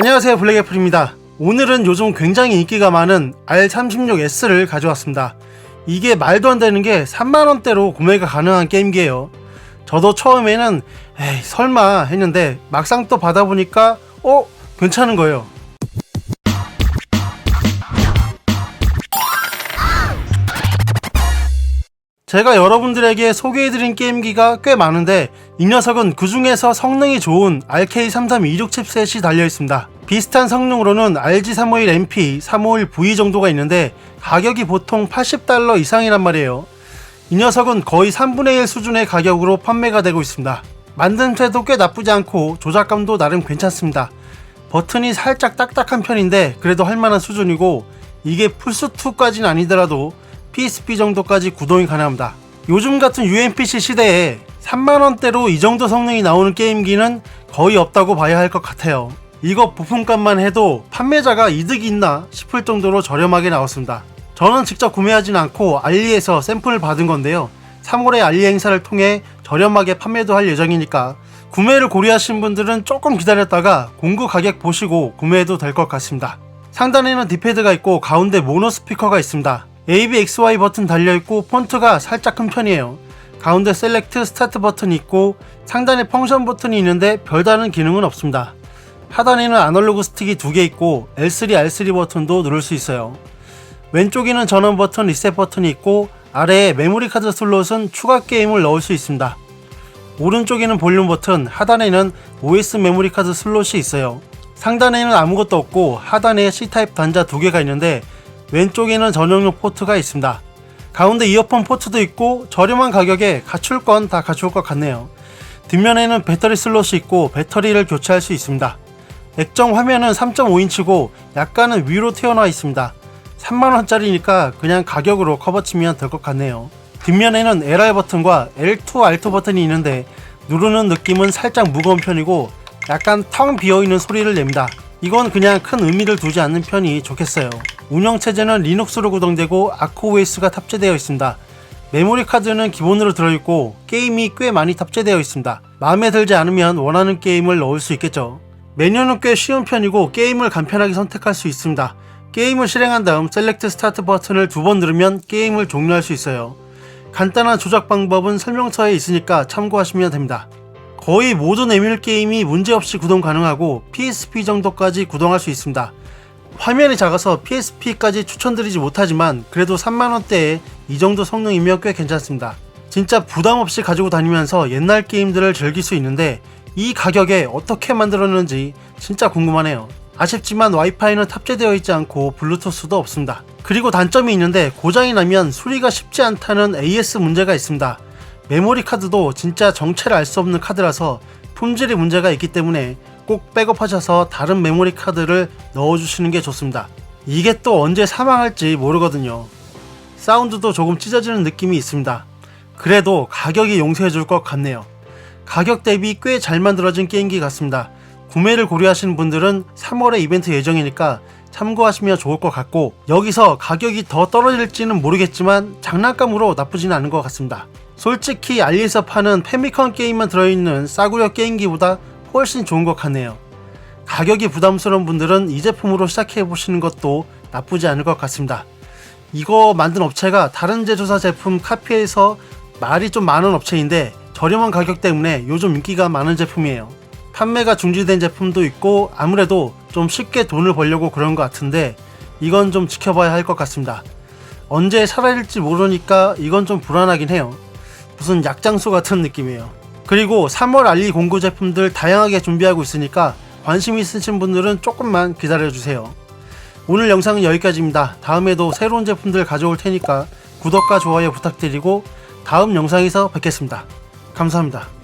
안녕하세요 블랙애플입니다. 오늘은 요즘 굉장히 인기가 많은 R36S를 가져왔습니다. 이게 말도 안 되는 게 3만원대로 구매가 가능한 게임기예요. 저도 처음에는 에이 설마 했는데 막상 또 받아보니까 어? 괜찮은 거예요 제가 여러분들에게 소개해드린 게임기가 꽤 많은데 이 녀석은 그 중에서 성능이 좋은 RK3326 칩셋이 달려있습니다. 비슷한 성능으로는 RG351MP, 351V 정도가 있는데 가격이 보통 80달러 이상이란 말이에요. 이 녀석은 거의 3분의 1 수준의 가격으로 판매가 되고 있습니다. 만듦새도 꽤 나쁘지 않고 조작감도 나름 괜찮습니다. 버튼이 살짝 딱딱한 편인데 그래도 할만한 수준이고 이게 플스2까지는 아니더라도 PSP 정도까지 구동이 가능합니다. 요즘 같은 UMPC 시대에 3만원대로 이 정도 성능이 나오는 게임기는 거의 없다고 봐야 할 것 같아요. 이거 부품값만 해도 판매자가 이득이 있나 싶을 정도로 저렴하게 나왔습니다. 저는 직접 구매하진 않고 알리에서 샘플을 받은 건데요. 3월에 알리 행사를 통해 저렴하게 판매도 할 예정이니까 구매를 고려하신 분들은 조금 기다렸다가 공구 가격 보시고 구매해도 될 것 같습니다. 상단에는 디패드가 있고 가운데 모노 스피커가 있습니다. ABXY 버튼 달려있고 폰트가 살짝 큰 편이에요. 가운데 셀렉트 스타트 버튼이 있고 상단에 펑션 버튼이 있는데 별다른 기능은 없습니다. 하단에는 아날로그 스틱이 두 개 있고 L3, R3 버튼도 누를 수 있어요. 왼쪽에는 전원 버튼, 리셋 버튼이 있고 아래에 메모리 카드 슬롯은 추가 게임을 넣을 수 있습니다. 오른쪽에는 볼륨 버튼, 하단에는 OS 메모리 카드 슬롯이 있어요. 상단에는 아무것도 없고 하단에 C타입 단자 두 개가 있는데 왼쪽에는 전용용 포트가 있습니다. 가운데 이어폰 포트도 있고 저렴한 가격에 갖출 건 다 갖출 것 같네요. 뒷면에는 배터리 슬롯이 있고 배터리를 교체할 수 있습니다. 액정 화면은 3.5인치고 약간은 위로 튀어나와 있습니다. 3만원짜리니까 그냥 가격으로 커버치면 될 것 같네요. 뒷면에는 LR 버튼과 L2 Alt 버튼이 있는데 누르는 느낌은 살짝 무거운 편이고 약간 텅 비어있는 소리를 냅니다. 이건 그냥 큰 의미를 두지 않는 편이 좋겠어요. 운영체제는 리눅스로 구동되고 아크OS가 탑재되어 있습니다. 메모리 카드는 기본으로 들어있고 게임이 꽤 많이 탑재되어 있습니다. 마음에 들지 않으면 원하는 게임을 넣을 수 있겠죠. 메뉴는 꽤 쉬운 편이고 게임을 간편하게 선택할 수 있습니다. 게임을 실행한 다음 셀렉트 스타트 버튼을 두 번 누르면 게임을 종료할 수 있어요. 간단한 조작 방법은 설명서에 있으니까 참고하시면 됩니다. 거의 모든 에뮬 게임이 문제없이 구동 가능하고 PSP 정도까지 구동할 수 있습니다. 화면이 작아서 PSP까지 추천드리지 못하지만 그래도 3만원대에 이 정도 성능이면 꽤 괜찮습니다. 진짜 부담없이 가지고 다니면서 옛날 게임들을 즐길 수 있는데 이 가격에 어떻게 만들었는지 진짜 궁금하네요. 아쉽지만 와이파이는 탑재되어 있지 않고 블루투스도 없습니다. 그리고 단점이 있는데 고장이 나면 수리가 쉽지 않다는 AS 문제가 있습니다. 메모리 카드도 진짜 정체를 알 수 없는 카드라서 품질이 문제가 있기 때문에 꼭 백업하셔서 다른 메모리 카드를 넣어주시는 게 좋습니다. 이게 또 언제 사망할지 모르거든요. 사운드도 조금 찢어지는 느낌이 있습니다. 그래도 가격이 용서해 줄 것 같네요. 가격 대비 꽤 잘 만들어진 게임기 같습니다. 구매를 고려하시는 분들은 3월에 이벤트 예정이니까 참고하시면 좋을 것 같고 여기서 가격이 더 떨어질지는 모르겠지만 장난감으로 나쁘지는 않은 것 같습니다. 솔직히 알리에서 파는 페미컨 게임만 들어있는 싸구려 게임기보다 훨씬 좋은 것 같네요. 가격이 부담스러운 분들은 이 제품으로 시작해 보시는 것도 나쁘지 않을 것 같습니다. 이거 만든 업체가 다른 제조사 제품 카피해서 말이 좀 많은 업체인데 저렴한 가격 때문에 요즘 인기가 많은 제품이에요. 판매가 중지된 제품도 있고 아무래도 좀 쉽게 돈을 벌려고 그런 것 같은데 이건 좀 지켜봐야 할 것 같습니다. 언제 사라질지 모르니까 이건 좀 불안하긴 해요. 무슨 약장수 같은 느낌이에요. 그리고 3월 알리 공구 제품들 다양하게 준비하고 있으니까 관심 있으신 분들은 조금만 기다려주세요. 오늘 영상은 여기까지입니다. 다음에도 새로운 제품들 가져올 테니까 구독과 좋아요 부탁드리고 다음 영상에서 뵙겠습니다. 감사합니다.